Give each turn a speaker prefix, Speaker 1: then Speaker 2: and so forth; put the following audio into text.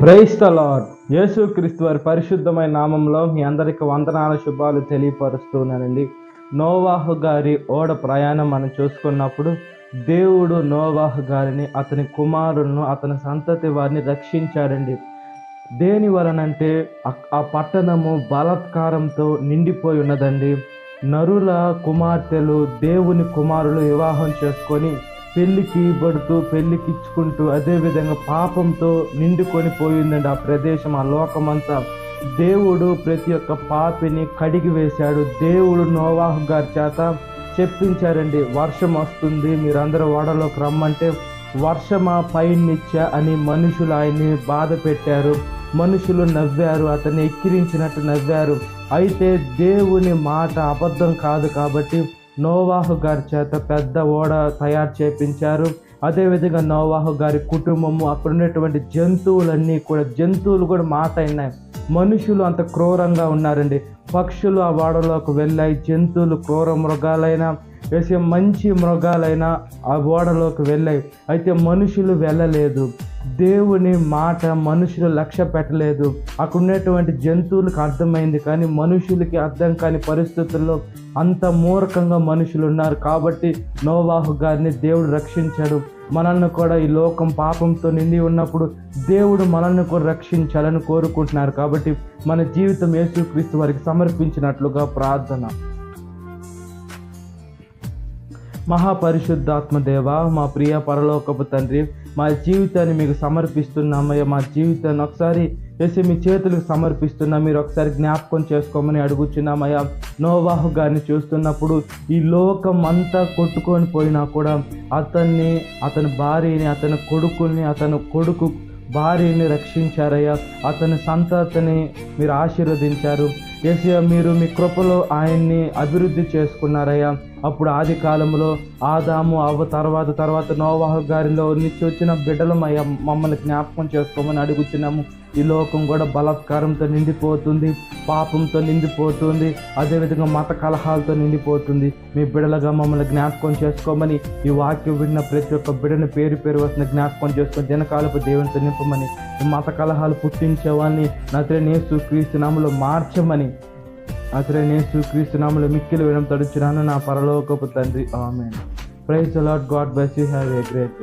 Speaker 1: Price the యేసు క్రీస్తు వారి పరిశుద్ధమైన నామంలో మీ అందరికి వందనాల శుభాలు తెలియపరుస్తున్నానండి. నోవాహు గారి ఓడ ప్రయాణం మనం చూసుకున్నప్పుడు దేవుడు నోవాహు గారిని అతని కుమారులను అతని సంతతి వారిని రక్షించాడండి. దేని వలనంటే ఆ- ఆ పట్టణము బలాత్కారంతో నిండిపోయి ఉన్నదండి. నరుల కుమార్తెలు దేవుని కుమారులు వివాహం చేసుకొని పెళ్ళికి పడుతూ పెళ్ళికిచ్చుకుంటూ అదేవిధంగా పాపంతో నిండుకొని పోయిందండి ఆ ప్రదేశం ఆ లోకమంతా. దేవుడు ప్రతి ఒక్క పాపిని కడిగి వేశాడు. దేవుడు నోవాహు గారి చేత చెప్పించారండి వర్షం వస్తుంది మీరందరూ ఓడలోకి రమ్మంటే వర్షమా పైనిచ్చా అని మనుషులు ఆయన్ని బాధ పెట్టారు. మనుషులు నవ్వారు అతన్ని ఎక్కిరించినట్టు నవ్వారు. అయితే దేవుని మాట అబద్ధం కాదు కాబట్టి నోవాహు గారి చేత పెద్ద ఓడ తయారు చేపించారు. అదేవిధంగా నోవాహు గారి కుటుంబము అక్కడ ఉన్నటువంటి జంతువులన్నీ కూడా జంతువులు కూడా మాట అయినాయి మనుషులు అంత క్రూరంగా ఉన్నారండి. పక్షులు ఆ ఓడలోకి వెళ్ళాయి జంతువులు క్రూర మృగాలైన వేసే మంచి మృగాలైన ఆ ఓడలోకి వెళ్ళాయి. అయితే మనుషులు వెళ్ళలేదు. దేవుని మాట మనుషులు లక్ష్య పెట్టలేదు. అక్కడ ఉన్నటువంటి జంతువులకు అర్థమైంది కానీ మనుషులకి అర్థం కాని పరిస్థితుల్లో అంత మూర్ఖంగా మనుషులు ఉన్నారు. కాబట్టి నోవాహు గారిని దేవుడు రక్షించాడు. మనల్ని కూడా ఈ లోకం పాపంతో నిండి ఉన్నప్పుడు దేవుడు మనల్ని కూడా రక్షించాలని కోరుకుంటున్నారు. కాబట్టి మన జీవితం యేసుక్రీస్తు వారికి సమర్పించినట్లుగా ప్రార్థన. మహాపరిశుద్ధాత్మ దేవ మా ప్రియ పరలోకపు తండ్రి మా జీవితాన్ని మీకు సమర్పిస్తున్నామయ్యా మా జీవితాన్ని ఒకసారి వేసి మీ చేతులకు సమర్పిస్తున్నా. మీరు ఒకసారి జ్ఞాపకం చేసుకోమని అడుగుచున్నామయ్యా నోవాహు గారిని చూస్తున్నప్పుడు ఈ లోకం అంతా కొట్టుకొని పోయినా కూడా అతన్ని అతని భార్యని అతని కొడుకుల్ని అతని కొడుకు భార్యని రక్షించారయ్యా. అతని సంతతిని మీరు ఆశీర్వదించారు. ఏసయ్య మీరు మీ కృపలో ఆయన్ని అభివృద్ధి చేసుకున్నారయ్యా. అప్పుడు ఆది కాలంలో ఆదాము అవ్వ తర్వాత తర్వాత నోవాహ గారిలో నుంచి వచ్చిన బిడ్డలు మమ్మల్ని జ్ఞాపకం చేసుకోమని అడుగుతున్నాము ఈ లోకం కూడా బలాత్కారంతో నిండిపోతుంది పాపంతో నిండిపోతుంది అదేవిధంగా మత కలహాలతో నిండిపోతుంది. మీ బిడ్డలుగా మమ్మల్ని జ్ఞాపకం చేసుకోమని ఈ వాక్యం విన్న ప్రతి ఒక్క బిడ్డని పేరు పేరు వస్తున్న జ్ఞాపకం చేసుకొని దినకాలపు దేవునితో నింపమని ఈ మత కలహాలు పుట్టించే వాళ్ళని నేసు క్రీస్తు నామలో మార్చమని అతడే నేసు క్రీస్తు నామలో మిక్కిలు వినం తడుచున్నాను నా పరలోకపు తండ్రి. ఆమె praise a lot God bless you have a great